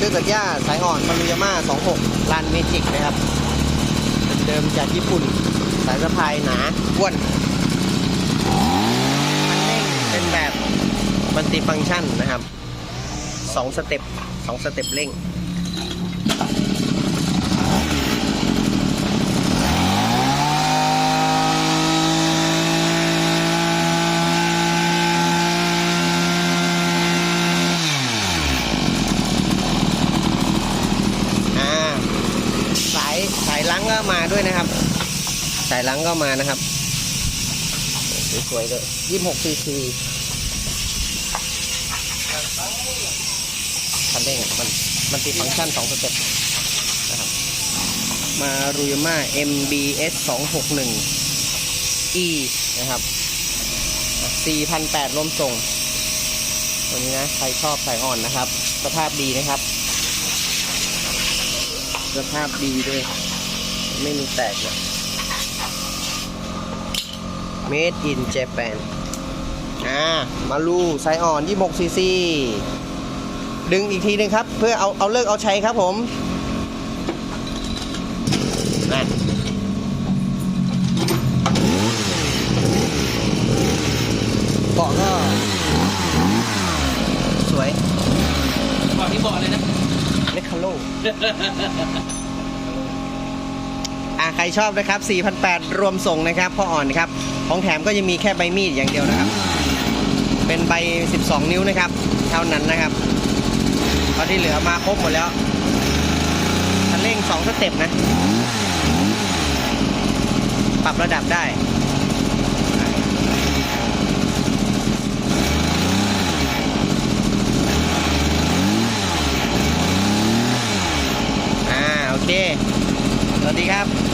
เครื่องตัดหญ้าสายอ่อนมารุยาม่า26ลานเมจิกนะครับเดิมจากญี่ปุ่น สายสะพายหนาอ้วนคันเร่งเป็นแบบมันติฟังก์ชันนะครับ 2 สเต็ป2สเต็ปเร่ง อ่าสายสาย ล้างก็มาด้วยนะครับ สายล้างก็มานะครับ สวยๆเลยยี่หกซีซีคันเร่งมันมันติดฟังก์ชันสองสเต็ปนะครับมารุยม่า MBS 261 E นะครับ4,800รวมส่งวันนี้นะ ใครชอบสายอ่อนนะครับ สภาพดีนะครับ สภาพดีด้วย ไม่มีแตกนะ Made in Japan อ่า มาลูไซส์อ่อน26ซีซีดึงอีกทีหนึงครับ เพื่อเอาเอาเลิกเอาใช้ครับผมนะเบาะก็ สวยบอกที่บอกเลยนะเลคคาโลอ่า ใครชอบนะครับ4,800 รวมส่งนะครับพ่ออ่อนนะครับ ของแถมก็จะมีแค่ใบมีดอย่างเดียวนะครับ เป็นใบ 12 นิ้วนะครับ เท่านั้นนะครับตอนที่เหลือมาครบหมดแล้วคันเร่ง 2 สเต็ปนะ ปรับระดับได้อ่าโอเค สวัสดีครับ